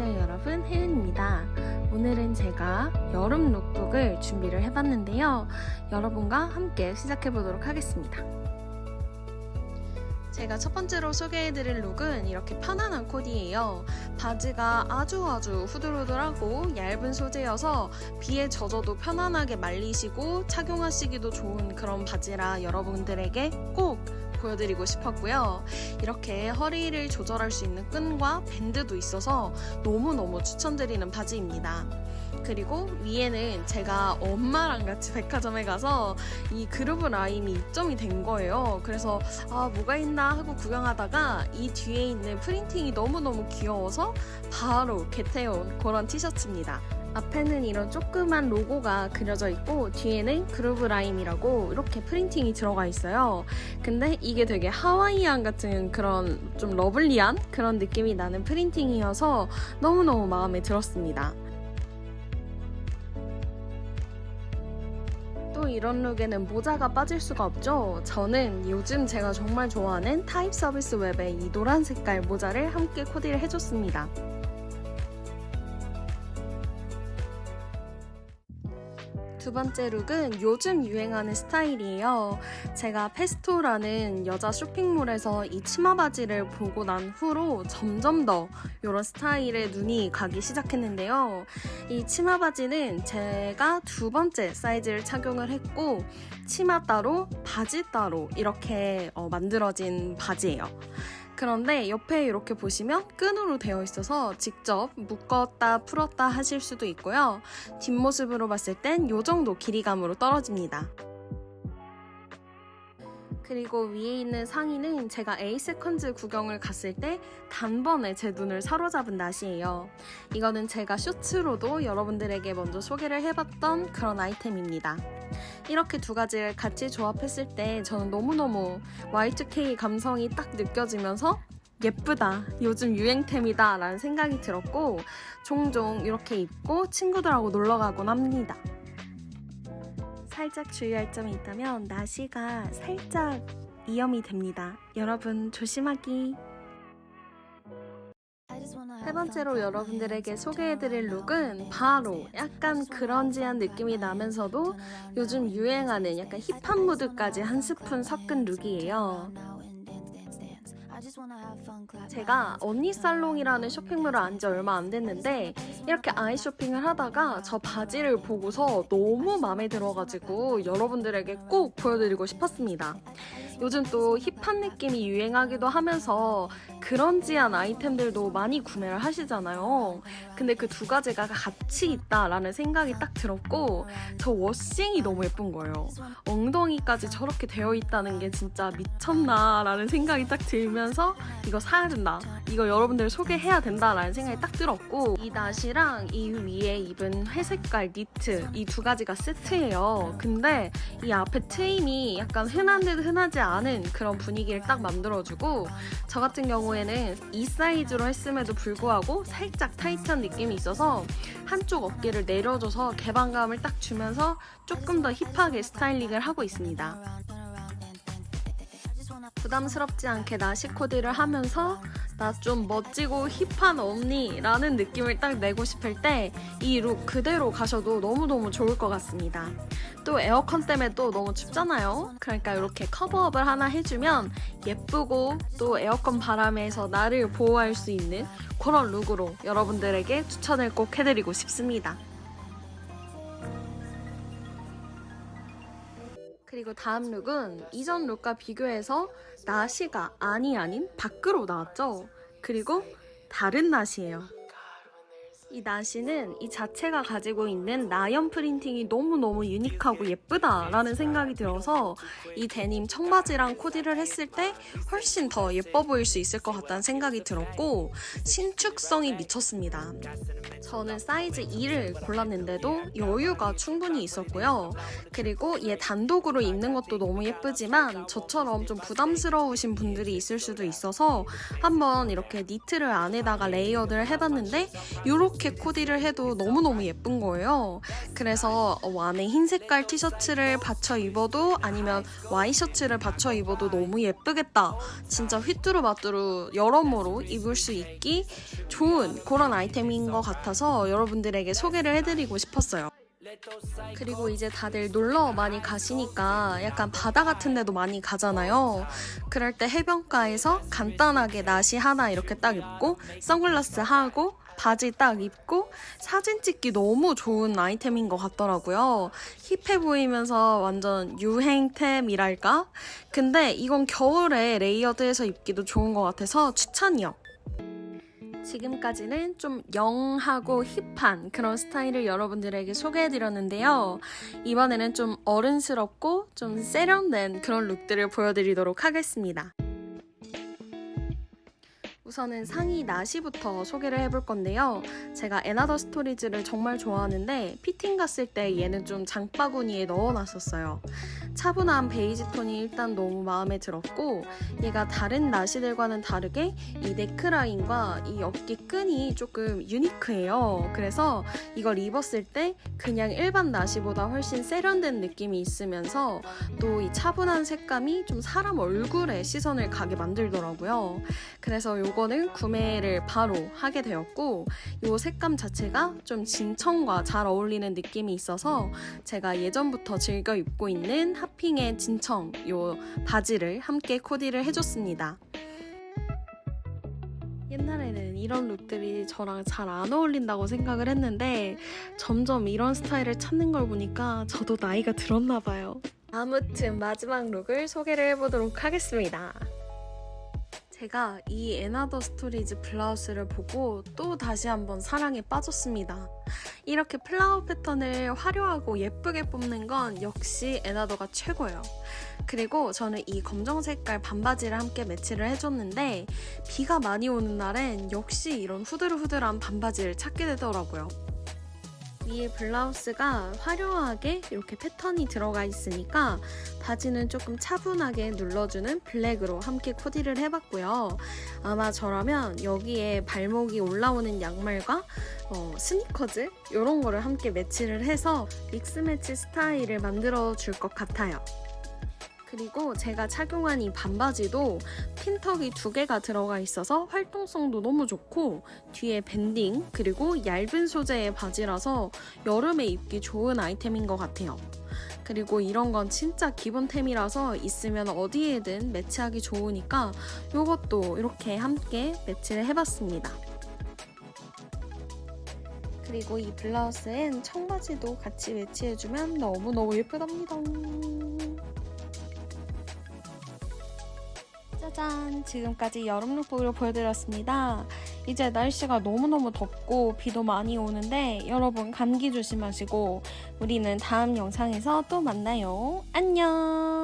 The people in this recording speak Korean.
안녕하세요 여러분 혜은입니다. 오늘은 제가 여름 룩북을 준비를 해봤는데요. 여러분과 함께 시작해 보도록 하겠습니다. 제가 첫 번째로 소개해드릴 룩은 이렇게 편안한 코디예요. 바지가 아주 아주 후들후들하고 얇은 소재여서 비에 젖어도 편안하게 말리시고 착용하시기도 좋은 그런 바지라 여러분들에게 꼭 보여드리고 싶었고요. 이렇게 허리를 조절할 수 있는 끈과 밴드도 있어서 너무너무 추천드리는 바지입니다. 그리고 위에는 제가 엄마랑 같이 백화점에 가서 이 그루브 라임이 입점이 된 거예요. 그래서 아 뭐가 있나 하고 구경하다가 이 뒤에 있는 프린팅이 너무너무 귀여워서 바로 겟해온 그런 티셔츠입니다. 앞에는 이런 조그만 로고가 그려져 있고 뒤에는 그루브 라임이라고 이렇게 프린팅이 들어가 있어요. 근데 이게 되게 하와이안 같은 그런 좀 러블리한 그런 느낌이 나는 프린팅이어서 너무너무 마음에 들었습니다. 또 이런 룩에는 모자가 빠질 수가 없죠. 저는 요즘 제가 정말 좋아하는 타입 서비스 웹의 이 노란 색깔 모자를 함께 코디를 해줬습니다. 두 번째 룩은 요즘 유행하는 스타일이에요. 제가 페스토라는 여자 쇼핑몰에서 이 치마 바지를 보고 난 후로 점점 더 이런 스타일에 눈이 가기 시작했는데요. 이 치마 바지는 제가 두 번째 사이즈를 착용을 했고 치마 따로 바지 따로 이렇게 어, 만들어진 바지예요. 그런데 옆에 이렇게 보시면 끈으로 되어 있어서 직접 묶었다 풀었다 하실 수도 있고요. 뒷모습으로 봤을 땐 이 정도 길이감으로 떨어집니다. 그리고 위에 있는 상의는 제가 에이세컨즈 구경을 갔을 때 단번에 제 눈을 사로잡은 나시예요. 이거는 제가 쇼츠로도 여러분들에게 먼저 소개를 해봤던 그런 아이템입니다. 이렇게 두 가지를 같이 조합했을 때 저는 너무너무 Y2K 감성이 딱 느껴지면서 예쁘다. 요즘 유행템이다. 라는 생각이 들었고, 종종 이렇게 입고 친구들하고 놀러 가곤 합니다. 살짝 주의할 점이 있다면, 나시가 살짝 이염이 됩니다. 여러분, 조심하기. 세 번째로 여러분들에게 소개해드릴 룩은 바로 약간 그런지한 느낌이 나면서도 요즘 유행하는 약간 힙한 무드까지 한 스푼 섞은 룩이에요. 제가 언니 살롱이라는 쇼핑몰을 안 지 얼마 안 됐는데 이렇게 아이 쇼핑을 하다가 저 바지를 보고서 너무 마음에 들어가지고 여러분들에게 꼭 보여드리고 싶었습니다. 요즘 또 힙한 느낌이 유행하기도 하면서 그런지한 아이템들도 많이 구매를 하시잖아요. 근데 그 두 가지가 같이 있다라는 생각이 딱 들었고 저 워싱이 너무 예쁜 거예요. 엉덩이까지 저렇게 되어 있다는 게 진짜 미쳤나라는 생각이 딱 들면서 이거 사야 된다. 이거 여러분들 소개해야 된다라는 생각이 딱 들었고 이 나시랑 이 위에 입은 회색깔 니트 이 두 가지가 세트예요. 근데 이 앞에 트임이 약간 흔한 듯 흔하지 않은 그런 분위기를 딱 만들어주고 저 같은 경우 에는 이 사이즈로 했음에도 불구하고 살짝 타이트한 느낌이 있어서 한쪽 어깨를 내려줘서 개방감을 딱 주면서 조금 더 힙하게 스타일링을 하고 있습니다. 부담스럽지 않게 나시 코디를 하면서 나 좀 멋지고 힙한 언니라는 느낌을 딱 내고 싶을 때 이 룩 그대로 가셔도 너무너무 좋을 것 같습니다. 또 에어컨 때문에 또 너무 춥잖아요. 그러니까 이렇게 커버업을 하나 해주면 예쁘고 또 에어컨 바람에서 나를 보호할 수 있는 그런 룩으로 여러분들에게 추천을 꼭 해드리고 싶습니다. 그리고 다음 룩은 이전 룩과 비교해서 나시가 아니 아닌 밖으로 나왔죠. 그리고 다른 나시예요. 이 나시는 이 자체가 가지고 있는 나연 프린팅이 너무너무 유니크하고 예쁘다라는 생각이 들어서 이 데님 청바지랑 코디를 했을 때 훨씬 더 예뻐 보일 수 있을 것 같다는 생각이 들었고 신축성이 미쳤습니다. 저는 사이즈 2를 골랐는데도 여유가 충분히 있었고요. 그리고 얘 단독으로 입는 것도 너무 예쁘지만 저처럼 좀 부담스러우신 분들이 있을 수도 있어서 한번 이렇게 니트를 안에다가 레이어드를 해봤는데 이렇게 어떻게 코디를 해도 너무너무 예쁜 거예요. 그래서 어, 안에 흰 색깔 티셔츠를 받쳐 입어도 아니면 와이셔츠를 받쳐 입어도 너무 예쁘겠다. 진짜 휘뚜루마뚜루 여러모로 입을 수 있기 좋은 그런 아이템인 것 같아서 여러분들에게 소개를 해드리고 싶었어요. 그리고 이제 다들 놀러 많이 가시니까 약간 바다 같은 데도 많이 가잖아요. 그럴 때 해변가에서 간단하게 나시 하나 이렇게 딱 입고 선글라스 하고 바지 딱 입고 사진 찍기 너무 좋은 아이템인 것 같더라고요. 힙해 보이면서 완전 유행템이랄까? 근데 이건 겨울에 레이어드해서 입기도 좋은 것 같아서 추천이요. 지금까지는 좀 영하고 힙한 그런 스타일을 여러분들에게 소개해드렸는데요. 이번에는 좀 어른스럽고 좀 세련된 그런 룩들을 보여드리도록 하겠습니다. 우선은 상의 나시부터 소개를 해볼 건데요. 제가 에나더 스토리즈를 정말 좋아하는데 피팅 갔을 때 얘는 좀 장바구니에 넣어놨었어요. 차분한 베이지 톤이 일단 너무 마음에 들었고 얘가 다른 나시들과는 다르게 이 넥라인과 이 어깨 끈이 조금 유니크해요. 그래서 이걸 입었을 때 그냥 일반 나시보다 훨씬 세련된 느낌이 있으면서 또 이 차분한 색감이 좀 사람 얼굴에 시선을 가게 만들더라고요. 그래서 요거 는 구매를 바로 하게 되었고 요 색감 자체가 좀 진청과 잘 어울리는 느낌이 있어서 제가 예전부터 즐겨 입고 있는 하핑의 진청 요 바지를 함께 코디를 해줬습니다. 옛날에는 이런 룩들이 저랑 잘 안 어울린다고 생각을 했는데 점점 이런 스타일을 찾는 걸 보니까 저도 나이가 들었나 봐요. 아무튼 마지막 룩을 소개를 해보도록 하겠습니다. 제가 이 에나더 스토리즈 블라우스를 보고 또 다시 한번 사랑에 빠졌습니다. 이렇게 플라워 패턴을 화려하고 예쁘게 뽑는 건 역시 에나더가 최고예요. 그리고 저는 이 검정 색깔 반바지를 함께 매치를 해줬는데 비가 많이 오는 날엔 역시 이런 후들후들한 반바지를 찾게 되더라고요. 위에 블라우스가 화려하게 이렇게 패턴이 들어가 있으니까 바지는 조금 차분하게 눌러주는 블랙으로 함께 코디를 해봤고요. 아마 저라면 여기에 발목이 올라오는 양말과 어, 스니커즈 이런 거를 함께 매치를 해서 믹스 매치 스타일을 만들어 줄 것 같아요. 그리고 제가 착용한 이 반바지도 핀턱이 두 개가 들어가 있어서 활동성도 너무 좋고 뒤에 밴딩 그리고 얇은 소재의 바지라서 여름에 입기 좋은 아이템인 것 같아요. 그리고 이런 건 진짜 기본템이라서 있으면 어디에든 매치하기 좋으니까 이것도 이렇게 함께 매치를 해봤습니다. 그리고 이 블라우스엔 청바지도 같이 매치해주면 너무너무 예쁘답니다. 짜잔! 지금까지 여름 룩북을 보여드렸습니다. 이제 날씨가 너무너무 덥고 비도 많이 오는데 여러분 감기 조심하시고 우리는 다음 영상에서 또 만나요. 안녕!